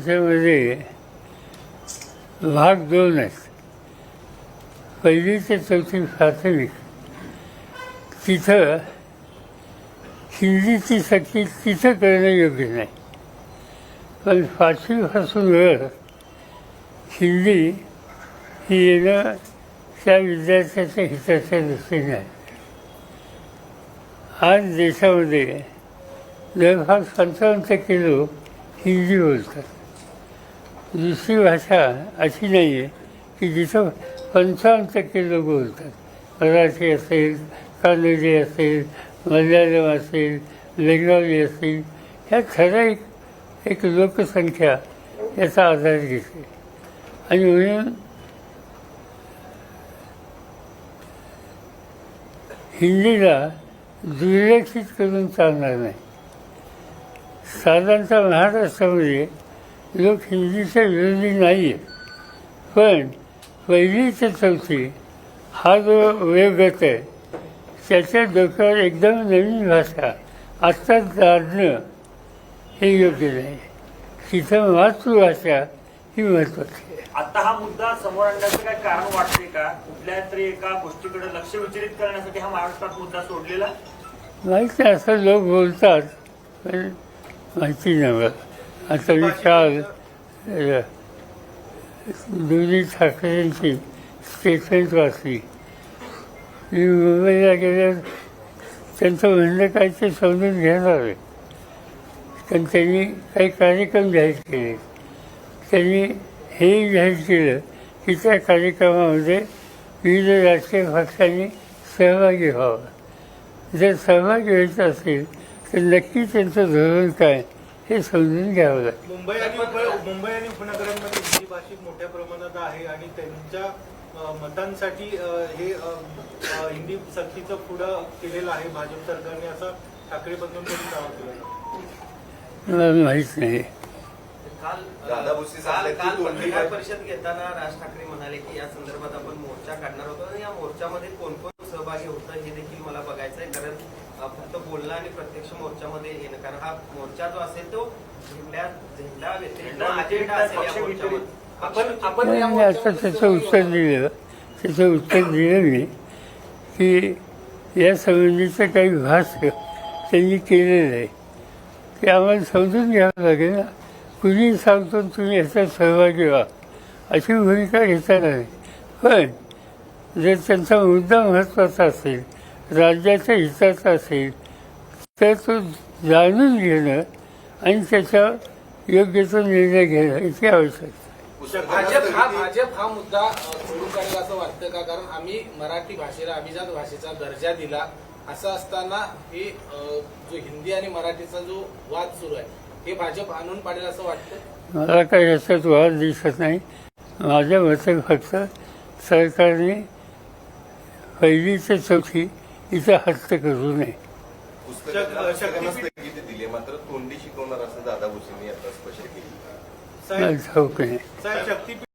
याच्यामध्ये भाग दोन आहेत पहिली ते चौथी प्राथमिक तिथं हिंदीची सक्ती तिथं करणं योग्य नाही. पण पाचवीपासून वर हिंदी ही येणं त्या विद्यार्थ्याच्या हिताच्या दृष्टीने आहे. आज देशामध्ये जवळपास पंचावन्न टक्के लोक हिंदी बोलतात. दुसरी भाषा अशी नाही आहे की जिथं पंचावन्न टक्के लोक बोलतात. मराठी असेल कानडी असेल मल्याळम असेल बेंगॉली असेल ह्या ठराविक एक लोकसंख्या याचा आधार घेते. आणि म्हणून हिंदीला दुर्लक्षित करून चालणार नाही. साधारणतः महाराष्ट्रामध्ये लोक हिंदीच्या विरोधी नाही आहेत पण पहिली ते चौथी हा जो वयोगत आहे त्याच्या डोक्यावर एकदम नवीन भाषा आत्ताच जाणणं हे योग्य नाही. तिथं मातृभाषा ही महत्त्वाची आहे. आता हा मुद्दा समोर आणण्याचं काय कारण वाटते का? कुठल्या तरी एका गोष्टीकडे लक्ष विचलित करण्यासाठी हा महाराष्ट्रात मुद्दा सोडलेला? माहिती आहे, असं लोक बोलतात पण माहिती नाही मला. आता मी काल दोन्ही ठाकरेंची स्टेटमेंट वाचली. मी मुंबईला गेल्यावर त्यांचं म्हणणं काय ते समजून घेणार आहे. कारण त्यांनी काही कार्यक्रम जाहीर केले. त्यांनी हेही जाहीर केलं की त्या कार्यक्रमामध्ये विविध राजकीय पक्षांनी सहभागी व्हावं. जर सहभागी व्हायचं असेल तर नक्की त्यांचं धोरण काय? हे समजून घ्यावं लागेल. मुंबई आणि मुंबई आणि उपनगरांमध्ये हिंदी भाषिक मोठ्या प्रमाणात आहे आणि त्यांच्या मतांसाठी हे हिंदी सक्तीचं पुढं केलेलं आहे भाजप सरकारने असं ठाकरे केला मला माहीत नाही. काल दादा भुसे काल सांगतात की काल दोन्ही पत्रकार बाजू- परिषद घेताना राज ठाकरे म्हणाले की या संदर्भात आपण मोर्चा काढणार होतो. आणि या मोर्चामध्ये कोण कोण सहभागी होतं हे देखील मला बघायचं आहे कारण फक्त बोलणं आणि प्रत्यक्ष मोर्चामध्ये येणं कारण हा मोर्चा जो असेल तो झेंड्या झेंडा व्यतिरिक्त अजेंडा असेल या मोर्चामध्ये. आपण आपण आता त्याचं उत्तर दिलं त्याचं उत्तर दिलं मी की या संबंधीचं काही भाष्य त्यांनी केलेलं आहे ते आम्हाला समजून घ्यावं लागेल ना. कुणी सांगतो तुम्ही याच्यात सहभागी व्हा. अशी भूमिका घेता नाही. पण जर त्यांचा मुद्दा महत्त्वाचा असेल राज्याच्या हिताचा असेल तर तो जाणून घेणं आणि त्याच्या योग्य तो निर्णय घेणं याची आवश्यकता आहे. भाजप हा भाजप हा मुद्दा सोडून काढेल असं वाटतं का? कारण आम्ही मराठी भाषेला अभिजात भाषेचा दर्जा दिला. असं असताना हे जो हिंदी आणि मराठीचा जो वाद सुरू आहे हे भाजप आणून पाडेल असं वाटतं? मला काही याच्यात वाद दिसत नाही. माझ्या मते फक्त सरकारने पहिली ते चौथी इथं हस्त करू नये. दिली. मात्र तोंडी शिकवणार असं दादा भुसेंनी आता स्पष्ट केली.